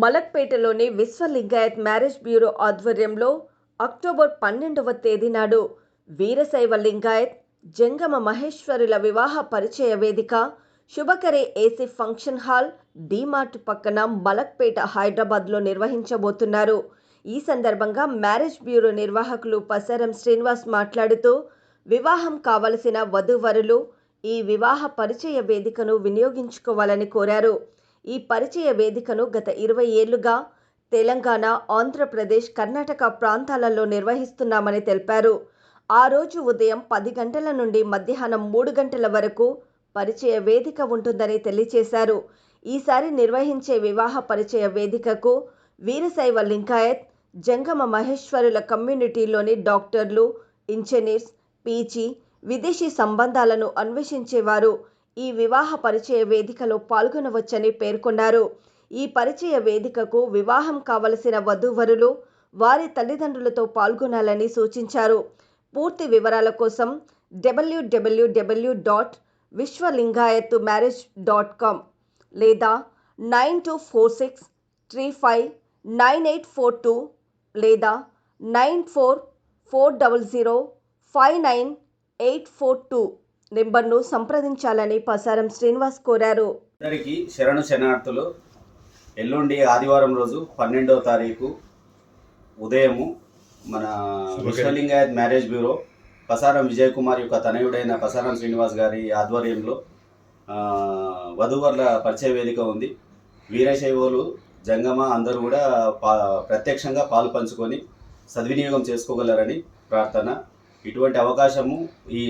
మలక్పేటలోని Vishwalingayat marriage bureau ఆధ్వర్యంలో October పన్నెండవ తేదీ నాడు వీరశైవ లింగాయత్ జంగమ మహేశ్వరుల వివాహ పరిచయ వేదిక శుభకరే ఏసీ ఫంక్షన్ హాల్ డీమార్ట్ పక్కన మలక్పేట హైదరాబాద్లో నిర్వహించబోతున్నారు. ఈ సందర్భంగా మ్యారేజ్ బ్యూరో నిర్వాహకులు పసారం శ్రీనివాస్ మాట్లాడుతూ వివాహం కావలసిన వధూవరులు ఈ వివాహ పరిచయ వేదికను వినియోగించుకోవాలని కోరారు. ఈ పరిచయ వేదికను గత ఇరవై ఏళ్ళుగా తెలంగాణ ఆంధ్రప్రదేశ్ కర్ణాటక ప్రాంతాలలో నిర్వహిస్తున్నామని తెలిపారు. ఆ రోజు ఉదయం పది గంటల నుండి మధ్యాహ్నం మూడు గంటల వరకు పరిచయ వేదిక ఉంటుందని తెలియజేశారు ఈసారి నిర్వహించే వివాహ పరిచయ వేదికకు వీరశైవ లింకాయత్ జంగమ మహేశ్వరుల కమ్యూనిటీలోని డాక్టర్లు ఇంజనీర్స్ పీజీ విదేశీ సంబంధాలను అన్వేషించేవారు. ఈ వివాహ పరిచయ వేదికలో పాల్గొనవచ్చని పేర్కొన్నారు. ఈ పరిచయ వేదికకు వివాహం కావలసిన వధూవరులు వారి తల్లిదండ్రులతో పాల్గొనాలని సూచించారు. పూర్తి వివరాల కోసం డబ్ల్యూడబ్ల్యూడబ్ల్యూ dot Vishwalingayat marriage dot com లేదా nine two four six three five nine eight four two లేదా nine four four double zero five nine eight four two నెంబర్ను సంప్రదించాలని పసారం శ్రీనివాస్ కోరారు. అందరికీ శరణు శరణార్థులు ఎల్లుండి ఆదివారం రోజు పన్నెండవ తారీఖు ఉదయము మన విశ్వలింగాయత్ మ్యారేజ్ బ్యూరో పసారం విజయ్ కుమార్ యొక్క తనయుడైన పసారం శ్రీనివాస్ గారి ఆధ్వర్యంలో ఆ, వధూవరుల పరిచయ వేదిక ఉంది. వీరశైవులు జంగమ అందరూ కూడా పా ప్రత్యక్షంగా పాలు పంచుకొని సద్వినియోగం చేసుకోగలరని ప్రార్థన ఇటువంటి అవకాశము ఈ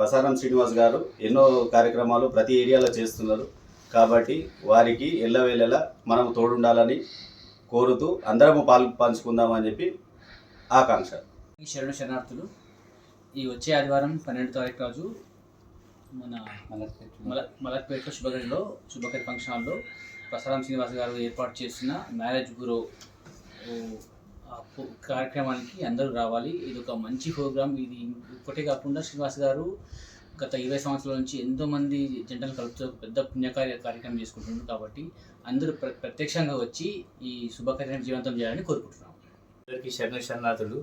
బసారం శ్రీనివాస్ గారు ఎన్నో కార్యక్రమాలు ప్రతి ఏరియాలో చేస్తున్నారు. కాబట్టి వారికి ఎల్లవేళలా మనం తోడుండాలని కోరుతూ అందరము పాల్ పంచుకుందామని చెప్పి ఆకాంక్ష. ఈ శరణు శరణార్థులు ఈ వచ్చే ఆదివారం పన్నెండు తారీఖు రోజు మన మల మలక్పేట శుభగడిలో శుభగడి ఫంక్షన్ హాల్లో ప్రసారం శ్రీనివాస్ గారు ఏర్పాటు చేసిన మ్యారేజ్ గురో కార్యక్రమానికి అందరూ రావాలి. ఇది ఒక మంచి ప్రోగ్రామ్. ఇది ఒకటే కాకుండా శ్రీనివాస్ గారు గత ఇరవై సంవత్సరాల నుంచి ఎంతోమంది జంటలు కలుపుతూ పెద్ద పుణ్యకార్య కార్యక్రమం చేసుకుంటున్నారు కాబట్టి అందరూ ప్ర ప్రత్యక్షంగా వచ్చి ఈ శుభకార్యం జీవంతం చేయాలని కోరుకుంటున్నాం. అందరికీ శరణ శరణాథులు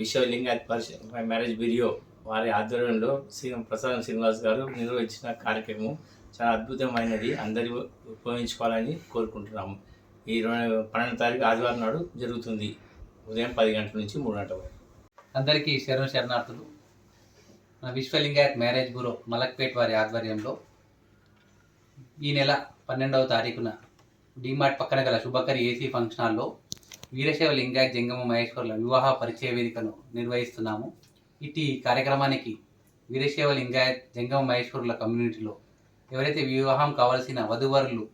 విశ్వలింగాయత్ పరిష మ్యారేజ్ బిరియో వారి ఆధ్వర్యంలో శ్రీ ప్రసాద్ శ్రీనివాస్ గారు నిర్వహించిన కార్యక్రమం చాలా అద్భుతమైనది. అందరూ ఉపయోగించుకోవాలని కోరుకుంటున్నాము. ఈ పన్నెండు తారీఖు ఆదివారం నాడు జరుగుతుంది. ఉదయం పది గంటల నుంచి మూడు గంటల వరకు. అందరికీ శరణ శరణార్థులు. మన విశ్వలింగాయత్ మ్యారేజ్ బ్యూరో మలక్పేట్ వారి ఆధ్వర్యంలో ఈ నెల పన్నెండవ తారీఖున డిమార్ట్ పక్కన గల శుభకరి ఏసీ ఫంక్షన్ హాల్లో వీరశైవ లింగాయత్ జంగమ మహేశ్వర్ల వివాహ పరిచయ వేదికను నిర్వహిస్తున్నాము. ఇటు కార్యక్రమానికి వీరశైవ లింగాయత్ జంగమ మహేశ్వరుల కమ్యూనిటీలో ఎవరైతే వివాహం కావలసిన వధువరులు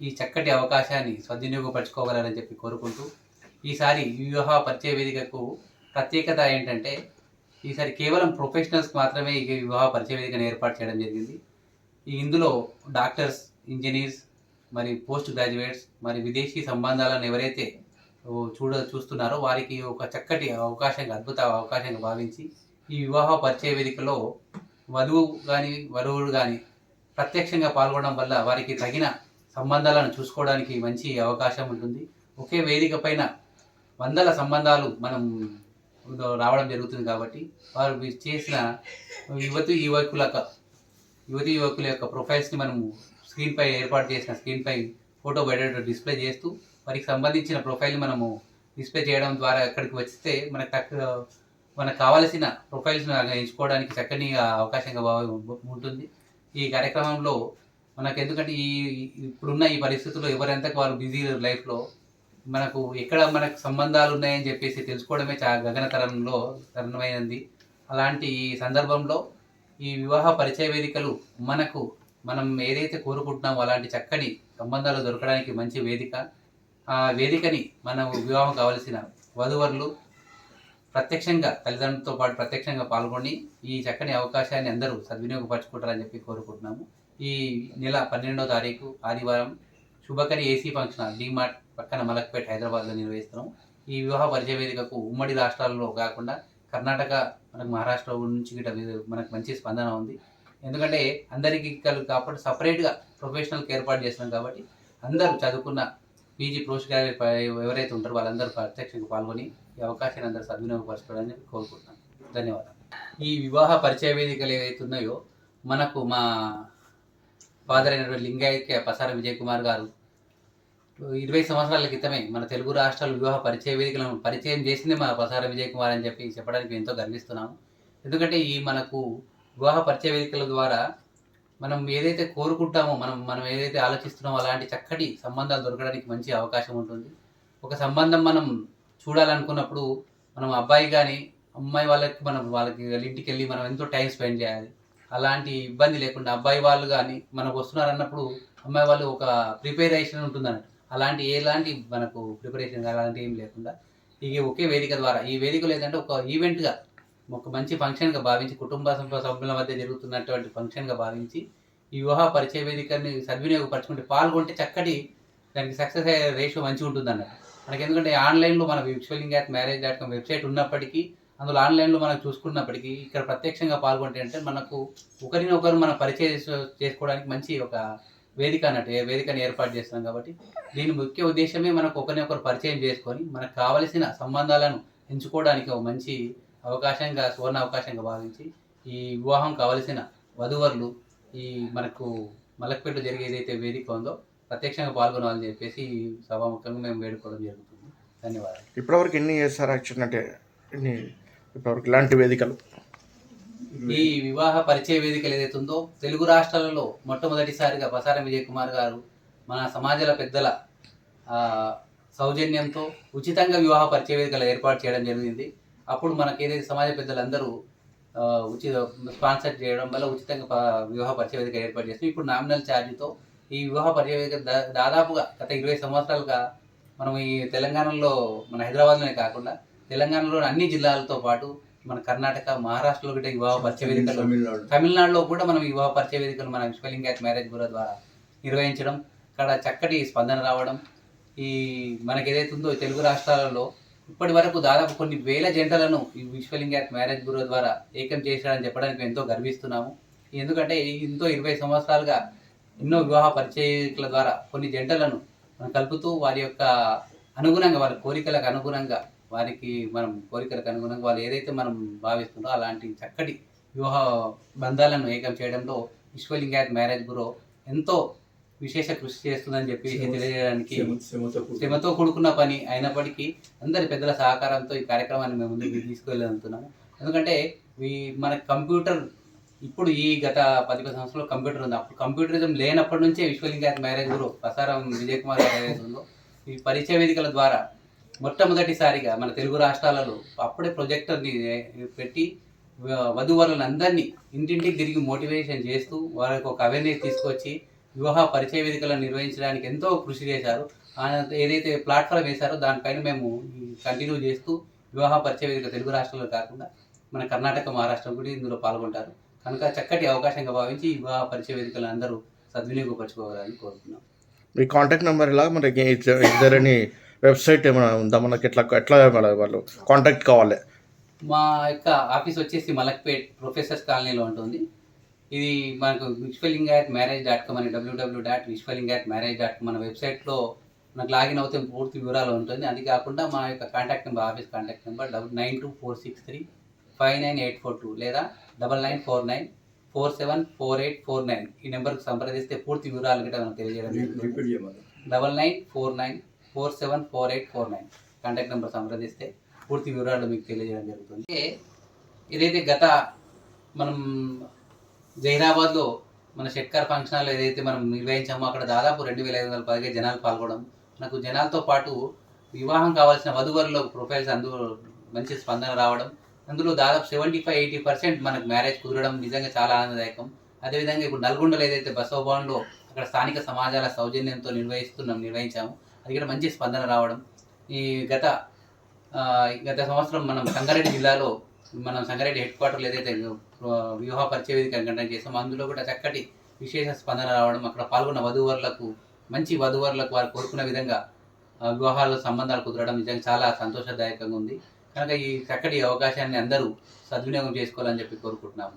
ఈ చక్కటి అవకాశాన్ని సద్వినియోగపరచుకోగలరని చెప్పి కోరుకుంటూ ఈసారి ఈ వివాహ పరిచయ వేదికకు ప్రత్యేకత ఏంటంటే ఈసారి కేవలం ప్రొఫెషనల్స్ మాత్రమే ఈ వివాహ పరిచయ వేదికను ఏర్పాటు చేయడం జరిగింది. ఇందులో డాక్టర్స్ ఇంజనీర్స్ మరి పోస్ట్ గ్రాడ్యుయేట్స్ మరి విదేశీ సంబంధాలను ఎవరైతే చూడ చూస్తున్నారో వారికి ఒక చక్కటి అవకాశంగా అద్భుత అవకాశంగా భావించి ఈ వివాహ పరిచయ వేదికలో వధువు కానీ వరువుడు కానీ ప్రత్యక్షంగా పాల్గొనడం వల్ల వారికి తగిన సంబంధాలను చూసుకోవడానికి మంచి అవకాశం ఉంటుంది. ఒకే వేదిక పైన వందల సంబంధాలు మనం రావడం జరుగుతుంది కాబట్టి వారు చేసిన యువతి యువకుల యువతి యువకుల యొక్క ప్రొఫైల్స్ని మనము స్క్రీన్పై ఏర్పాటు చేసిన స్క్రీన్పై ఫోటో బయట డిస్ప్లే చేస్తూ వారికి సంబంధించిన ప్రొఫైల్ని మనము డిస్ప్లే చేయడం ద్వారా ఎక్కడికి వస్తే మనకు తక్కువ మనకు కావలసిన ప్రొఫైల్స్ని ఎంచుకోవడానికి చక్కని అవకాశంగా భావ- ఉంటుంది. ఈ కార్యక్రమంలో మనకు ఎందుకంటే ఈ ఇప్పుడున్న ఈ పరిస్థితుల్లో ఎవరెంతకు వాళ్ళు బిజీ లైఫ్లో మనకు ఎక్కడ మనకు సంబంధాలు ఉన్నాయని చెప్పేసి తెలుసుకోవడమే చాలా గగనతరంలో తరుణమైనది. అలాంటి ఈ సందర్భంలో ఈ వివాహ పరిచయ వేదికలు మనకు మనం ఏదైతే కోరుకుంటున్నామో అలాంటి చక్కని సంబంధాలు దొరకడానికి మంచి వేదిక. ఆ వేదికని మనం వివాహం కావలసిన వధువరులు ప్రత్యక్షంగా తల్లిదండ్రులతో పాటు ప్రత్యక్షంగా పాల్గొని ఈ చక్కని అవకాశాన్ని అందరూ సద్వినియోగపరచుకుంటారని చెప్పి కోరుకుంటున్నాము. ఈ నెల పన్నెండవ తారీఖు ఆదివారం శుభకరి ఏసీ ఫంక్షన్ డిమార్ట్ పక్కన మలక్పేట హైదరాబాద్లో నిర్వహిస్తున్నాం. ఈ వివాహ పరిచయ వేదికకు ఉమ్మడి రాష్ట్రాల్లో కాకుండా కర్ణాటక మనకు మహారాష్ట్ర నుంచి గిట్ట మనకు మంచి స్పందన ఉంది. ఎందుకంటే అందరికీ కలు కాబట్టి సపరేట్గా ప్రొఫెషనల్కి ఏర్పాటు చేస్తున్నాం కాబట్టి అందరూ చదువుకున్న పీజీ పోస్ట్ గ్రాడ్యుయేట్ ఎవరైతే ఉంటారో వాళ్ళందరూ ప్రత్యక్షంగా పాల్గొని ఈ అవకాశాన్ని అందరూ సద్వినియోగపరచుకోవాలని కోరుకుంటున్నాను ధన్యవాదాలు. ఈ వివాహ పరిచయ వేదికలు ఏవైతే ఉన్నాయో మనకు మా ఫాదర్ అయినటువంటి లింగాయత్య పసార విజయ్ కుమార్ గారు ఇరవై సంవత్సరాల క్రితమే మన తెలుగు రాష్ట్రాల వివాహ పరిచయ వేదికలను పరిచయం చేసింది మా ప్రసార విజయ్ కుమార్ అని చెప్పి చెప్పడానికి ఎంతో గర్విస్తున్నాము. ఎందుకంటే ఈ మనకు వివాహ పరిచయ వేదికల ద్వారా మనం ఏదైతే కోరుకుంటామో మనం మనం ఏదైతే ఆలోచిస్తున్నామో అలాంటి చక్కటి సంబంధాలు దొరకడానికి మంచి అవకాశం ఉంటుంది. ఒక సంబంధం మనం చూడాలనుకున్నప్పుడు మనం అబ్బాయి కానీ అమ్మాయి వాళ్ళకి మనం వాళ్ళకి వాళ్ళ ఇంటికి వెళ్ళి మనం ఎంతో టైం స్పెండ్ చేయాలి. అలాంటి ఇబ్బంది లేకుండా అబ్బాయి వాళ్ళు కానీ మనకు వస్తున్నారు అన్నప్పుడు అమ్మాయి వాళ్ళు ఒక ప్రిపేరేషన్ ఉంటుంది అన్నట్టు అలాంటి ఎలాంటి మనకు ప్రిపరేషన్ అలాంటి ఏం లేకుండా ఇక ఒకే వేదిక ద్వారా ఈ వేదికలో ఏంటంటే ఒక ఈవెంట్గా ఒక మంచి ఫంక్షన్గా భావించి కుటుంబ సభ్యుల సభ్యుల మధ్య జరుగుతున్నటువంటి ఫంక్షన్గా భావించి ఈ వివాహ పరిచయ వేదికని సద్వినియోగపరచుకుంటే పాల్గొంటే చక్కటి దానికి సక్సెస్ అయ్యే రేషియో మంచిగా ఉంటుంది అన్నట్టు మనకి ఎందుకంటే ఆన్లైన్లో మన Vishwalingayat marriage dot com website ఉన్నప్పటికీ అందులో ఆన్లైన్లో మనం చూసుకున్నప్పటికీ ఇక్కడ ప్రత్యక్షంగా పాల్గొంటే అంటే మనకు ఒకరినొకరు మనం పరిచయం చేసుకోవడానికి మంచి ఒక వేదిక అన్నట్టు ఏ ఏర్పాటు చేస్తున్నాం కాబట్టి దీని ముఖ్య ఉద్దేశమే మనకు ఒకరినొకరు పరిచయం చేసుకొని మనకు కావలసిన సంబంధాలను ఎంచుకోవడానికి ఒక మంచి అవకాశంగా సువర్ణ అవకాశంగా భావించి ఈ వివాహం కావలసిన వధువరులు ఈ మనకు మలక్పేట జరిగే ఏదైతే వేదిక ఉందో ప్రత్యక్షంగా పాల్గొనాలని చెప్పేసి సభాముఖంగా మేము వేడుకోవడం జరుగుతుంది. ధన్యవాదాలు. ఇప్పటివరకు ఎన్ని చేస్తారు యాక్చువల్ అంటే ఇప్పటివరకు ఇలాంటి వేదికలు? ఈ వివాహ పరిచయ వేదికలు ఏదైతే ఉందో తెలుగు రాష్ట్రాలలో మొట్టమొదటిసారిగా బసారం విజయ్ కుమార్ గారు మన సమాజాల పెద్దల సౌజన్యంతో ఉచితంగా వివాహ పరిచయ వేదికలు ఏర్పాటు చేయడం జరిగింది. అప్పుడు మనకి ఏదైతే సమాజ పెద్దలందరూ ఉచిత స్పాన్సర్ చేయడం వల్ల ఉచితంగా వివాహ పరిచయ వేదిక ఏర్పాటు చేస్తాం ఇప్పుడు నామినల్ ఛార్జ్తో ఈ వివాహ పరిచయ వేదిక దాదాపుగా గత ఇరవై సంవత్సరాలుగా మనం ఈ తెలంగాణలో మన హైదరాబాద్లోనే కాకుండా తెలంగాణలోని అన్ని జిల్లాలతో పాటు మన కర్ణాటక మహారాష్ట్రలో కూడా వివాహ పరిచయ వేదికలు తమిళనాడులో కూడా మనం వివాహ పరిచయ వేదికలు మన యాట్ మ్యారేజ్ బ్యూరో ద్వారా నిర్వహించడం అక్కడ చక్కటి స్పందన రావడం ఈ మనకి ఏదైతే ఉందో తెలుగు రాష్ట్రాలలో ఇప్పటి వరకు దాదాపు కొన్ని వేల జంటలను ఈ విశ్వలింగ్ యాట్ మ్యారేజ్ బ్యూరో ద్వారా ఏకం చేశాడని చెప్పడానికి ఎంతో గర్విస్తున్నాము. ఎందుకంటే ఎంతో ఇరవై సంవత్సరాలుగా ఎన్నో వివాహ పరిచయకుల ద్వారా కొన్ని జంటలను మనం కలుపుతూ వారి యొక్క అనుగుణంగా వారి కోరికలకు అనుగుణంగా వారికి మనం కోరికలకు అనుగుణంగా వాళ్ళు ఏదైతే మనం భావిస్తుందో అలాంటి చక్కటి వివాహ బంధాలను ఏకం చేయడంలో విశ్వలింగాయత్ మ్యారేజ్ బ్యూరో ఎంతో విశేష కృషి చేస్తుందని చెప్పి తెలియజేయడానికి శ్రమతో కూడుకున్న పని అయినప్పటికీ అందరి పెద్దల సహకారంతో ఈ కార్యక్రమాన్ని మేము ముందుకు తీసుకెళ్ళనుతున్నాము ఎందుకంటే ఈ మన కంప్యూటర్ ఇప్పుడు ఈ గత పది పది సంవత్సరాలు కంప్యూటర్ ఉంది. అప్పుడు కంప్యూటరిజం లేనప్పటి నుంచే విశ్వలింగాయత్ మ్యారేజ్ గురు ప్రసారం విజయ్ కుమార్ ఏదైతే ఉందో ఈ పరిచయ వేదికల ద్వారా మొట్టమొదటిసారిగా మన తెలుగు రాష్ట్రాలలో అప్పుడే ప్రొజెక్టర్ని పెట్టి వ- అందరినీ ఇంటింటికి తిరిగి మోటివేషన్ చేస్తూ వారికి ఒక అవేర్నెస్ తీసుకొచ్చి వివాహ పరిచయ వేదికలను నిర్వహించడానికి ఎంతో కృషి చేశారు. ఆయన ఏదైతే ప్లాట్ఫామ్ వేశారో దానిపైన మేము కంటిన్యూ చేస్తూ వివాహ పరిచయ వేదిక తెలుగు రాష్ట్రాల్లో కాకుండా మన కర్ణాటక మహారాష్ట్రం కూడా ఇందులో పాల్గొంటారు. కనుక చక్కటి అవకాశంగా భావించి వివాహ పరిచయ వేదికలు అందరూ సద్వినియోగపరచుకోవాలని కోరుతున్నాం. మీ కాంటాక్ట్ నెంబర్ ఇలా మనకి ఇద్దరని వెబ్సైట్ ఏమైనా ఉందా? మనకి ఎట్లా ఎట్లా వాళ్ళు కాంటాక్ట్ కావాలి? మా యొక్క ఆఫీస్ వచ్చేసి మలక్పేట్ ప్రొఫెసర్స్ కాలనీలో ఉంటుంది. ఇది మనకు విశ్వలింగాయత్ మ్యారేజ్ డాట్ కామ్ అని W W dot Vishwalingayat marriage dot com మన వెబ్సైట్లో మనకు లాగిన్ అవుతే పూర్తి వివరాలు ఉంటుంది. అది కాకుండా మా యొక్క contact number office contact number double nine two four six three five nine eight four two లేదా double nine four nine four seven four eight four nine ఈ నెంబర్కి సంప్రదిస్తే పూర్తి వివరాలు కూడా మనకు తెలియజేయడం. Double nine four nine four seven four eight four nine. Contact number సంప్రదిస్తే పూర్తి వివరాలు మీకు తెలియజేయడం జరుగుతుంది. ఏదైతే గత మనం జైరాబాద్లో మన షెట్కర్ ఫంక్షన్ హాల్ ఏదైతే మనం నిర్వహించామో అక్కడ దాదాపు రెండు వేల ఐదు వందల పదిహేను జనాలు పాల్గొనడం మనకు జనాలతో పాటు వివాహం కావాల్సిన వధువరులో ప్రొఫైల్స్ అందు మంచి స్పందన రావడం అందులో దాదాపు సెవెంటీ ఫైవ్ ఎయిటీ పర్సెంట్ మనకు మ్యారేజ్ కుదరడం నిజంగా చాలా ఆనందదాయకం. అదేవిధంగా ఇప్పుడు నల్గొండలో ఏదైతే బసవభవన్లో అక్కడ స్థానిక సమాజాల సౌజన్యంతో నిర్వహిస్తున్నాం నిర్వహించాము అది కూడా మంచి స్పందన రావడం. ఈ గత గత సంవత్సరం మనం సంగారెడ్డి జిల్లాలో మనం సంగారెడ్డి హెడ్ క్వార్టర్లు ఏదైతే వ్యూహ వివాహ పరిచయ వేదిక కండక్ట్ చేస్తామో అందులో కూడా చక్కటి విశేష స్పందన రావడం అక్కడ పాల్గొన్న వధువరులకు మంచి వధువరులకు వారు కోరుకున్న విధంగా వివాహాల సంబంధాలు కుదరడం నిజంగా చాలా సంతోషదాయకంగా ఉంది. కనుక ఈ చక్కటి అవకాశాన్ని అందరూ సద్వినియోగం చేసుకోవాలని చెప్పి కోరుకుంటున్నాము.